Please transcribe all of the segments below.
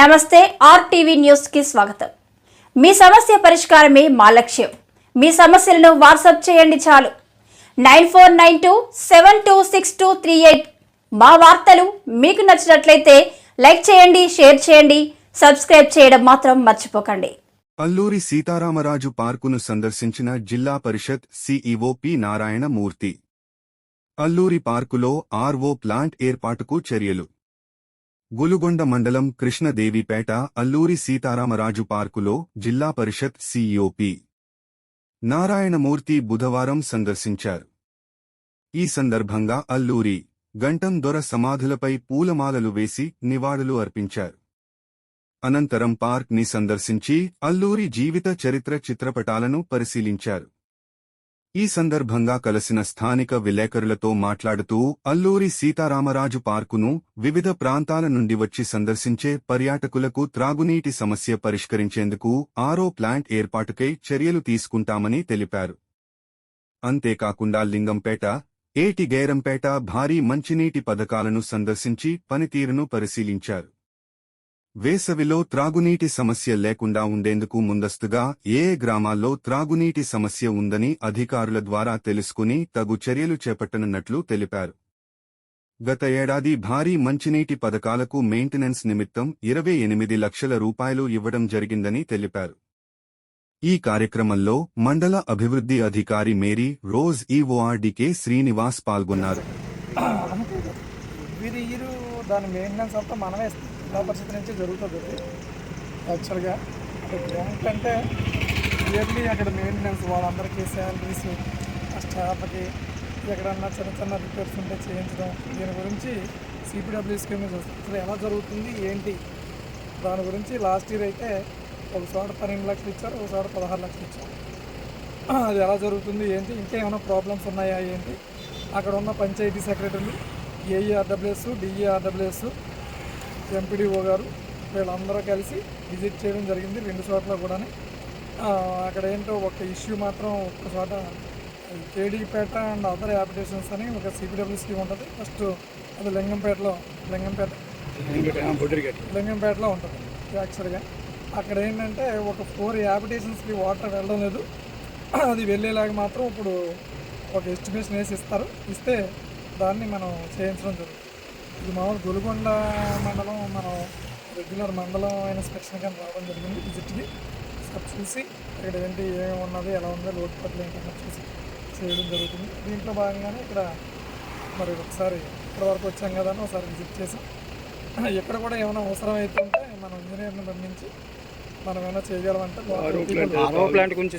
నమస్తే ఆర్టీవీ న్యూస్కి స్వాగతం. మీ సమస్య పరిష్కారమే మా లక్ష్యం. మీ సమస్యలను వాట్సాప్ చేయండి చాలు. Nine four nine two seven two six two three eight మా వార్తలు మీకు నచ్చినట్లయితే లైక్ చేయండి షేర్ చేయండి సబ్స్క్రైబ్ చేయడం మాత్రం మర్చిపోకండి. అల్లూరి సీతారామరాజు పార్కును సందర్శించిన జిల్లా పరిషత్ సీఈఓ పి నారాయణమూర్తి. అల్లూరి పార్కులో ఆర్వో ప్లాంట్ ఏర్పాటుకు చర్యలు. గులుగొండ మండలం కృష్ణదేవిపేట అల్లూరి సీతారామరాజు పార్కులో జిల్లా పరిషత్ సీఈఓ నారాయణమూర్తి బుధవారం సందర్శించారు. ఈ సందర్భంగా అల్లూరి గంటం దొర సమాధులపై పూలమాలలు వేసి నివాళులు అర్పించారు. అనంతరం పార్క్ని సందర్శించి అల్లూరి జీవిత చరిత్ర చిత్రపటాలను పరిశీలించారు. ఈ సందర్భంగా కలిసిన స్థానిక విలేకరులతో మాట్లాడుతూ అల్లూరి సీతారామరాజు పార్కును వివిధ ప్రాంతాల నుండి వచ్చి సందర్శించే పర్యాటకులకు త్రాగునీటి సమస్య పరిష్కరించేందుకు ఆరో ప్లాంట్ ఏర్పాటుకై చర్యలు తీసుకుంటామని తెలిపారు. అంతేకాకుండా లింగంపేట ఏటి గైరంపేట భారీ మంచినీటి పథకాలను సందర్శించి పనితీరును పరిశీలించారు. వేసవిలో త్రాగునీటి సమస్య లేకుండా ఉండేందుకు ముందస్తుగా ఏ గ్రామాల్లో త్రాగునీటి సమస్య ఉందని అధికారుల ద్వారా తెలుసుకుని తగు చర్యలు చేపట్టనున్నట్లు తెలిపారు. గత ఏడాది భారీ మంచినీటి పథకాలకు మెయింటెనెన్స్ నిమిత్తం ఇరవై ఎనిమిది లక్షల రూపాయలు ఇవ్వడం జరిగిందని తెలిపారు. ఈ కార్యక్రమంలో మండల అభివృద్ధి అధికారి మేరీ రోజ్ ఈఓఆర్డీకే శ్రీనివాస్ పాల్గొన్నారు. దాని మెయింటెనెన్స్ అంతా మనమే జిల్లా పరిషత్ నుంచి జరుగుతుంది అది యాక్చువల్గా గ్రాంట్ అంటే ఇయర్లీ అక్కడ మెయింటెనెన్స్ వాళ్ళందరికీ శాలరీస్ స్టాఫ్కి ఎక్కడన్నా చిన్న చిన్న రిపేర్స్ ఉంటే చేయించడం దీని గురించి సిపిడబ్ల్యూ స్కీమ్ అసలు ఎలా జరుగుతుంది ఏంటి? దాని గురించి లాస్ట్ ఇయర్ అయితే ఒక చోట పన్నెండు లక్షలు ఇచ్చారు ఒక చోట పదహారు లక్షలు ఇచ్చారు. అది ఎలా జరుగుతుంది ఏంటి? ఇంకా ఏమైనా ప్రాబ్లమ్స్ ఉన్నాయా ఏంటి? అక్కడ ఉన్న పంచాయతీ సెక్రటరీలు ఏఈఆర్డబ్ల్యూఎస్ డిఈఆర్డబ్ల్యూఎస్ ఎంపీడీఓ గారు వీళ్ళందరూ కలిసి విజిట్ చేయడం జరిగింది రెండు చోట్ల కూడా అక్కడ ఏంటో ఒక ఇష్యూ మాత్రం ఒక చోట కేడీపేట అండ్ అదర్ యాప్లికేషన్స్ అని ఒక సిపిడబ్ల్యూ స్కీమ్ ఉంటుంది. ఫస్ట్ అది లింగంపేటలో లింగంపేట లింగంపేటలో ఉంటుంది యాక్చువల్గా. అక్కడ ఏంటంటే ఒక ఫోర్ యాపిటేషన్స్కి వాటర్ వెళ్ళడం లేదు. అది వెళ్ళేలాగా మాత్రం ఇప్పుడు ఒక ఎస్టిమేషన్ వేసి ఇస్తారు. ఇస్తే దాన్ని మనం చేయించడం జరుగుతుంది. ఇది మామూలు గొలుగొండ మండలం మనం రెగ్యులర్ మండలం ఇన్స్పెక్షన్ కానీ రావడం జరిగింది. విజిట్కి సార్ చూసి ఇక్కడ ఏంటి ఏమి ఉన్నది ఎలా ఉందో లోటుపట్లు ఏంటన్నా చూసి చేయడం జరుగుతుంది. దీంట్లో భాగంగానే ఇక్కడ మరి ఒకసారి ఇక్కడ వరకు వచ్చాం కదా అని ఒకసారి విజిట్ చేసాం. ఎక్కడ కూడా ఏమైనా అవసరం అయితే ఉంటే మనం ఇంజనీర్ని పంపించి మనం ఏమైనా చేయగలమంటే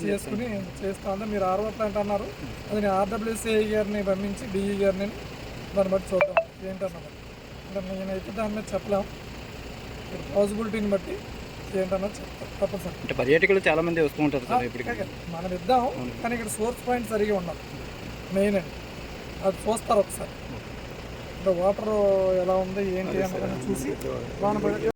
చేసుకుని చేస్తా ఉంటే మీరు ఆర్ఓ ప్లాంట్ అన్నారు. అది నేను ఆర్డబ్ల్యూసీఐ గారిని పంపించి డిఈ గారిని దాన్ని బట్టి చూద్దాం. ఏంటన్నది? అంటే నేనైతే దాని మీద చెప్పలేం పాసిబిలిటీని బట్టి ఏంటన్నది చెప్తాను తప్పనిసరి అంటే పర్యాటకులు చాలా మంది వస్తూ ఉంటారు సార్ ఓకే, మనం ఇద్దాం కానీ ఇక్కడ సోర్స్ పాయింట్ సరిగా ఉండాలి మెయిన్ అండి అది చూస్తారు ఒకసారి. అంటే వాటర్ ఎలా ఉంది ఏంటి అన్నది చూసి దాన్ని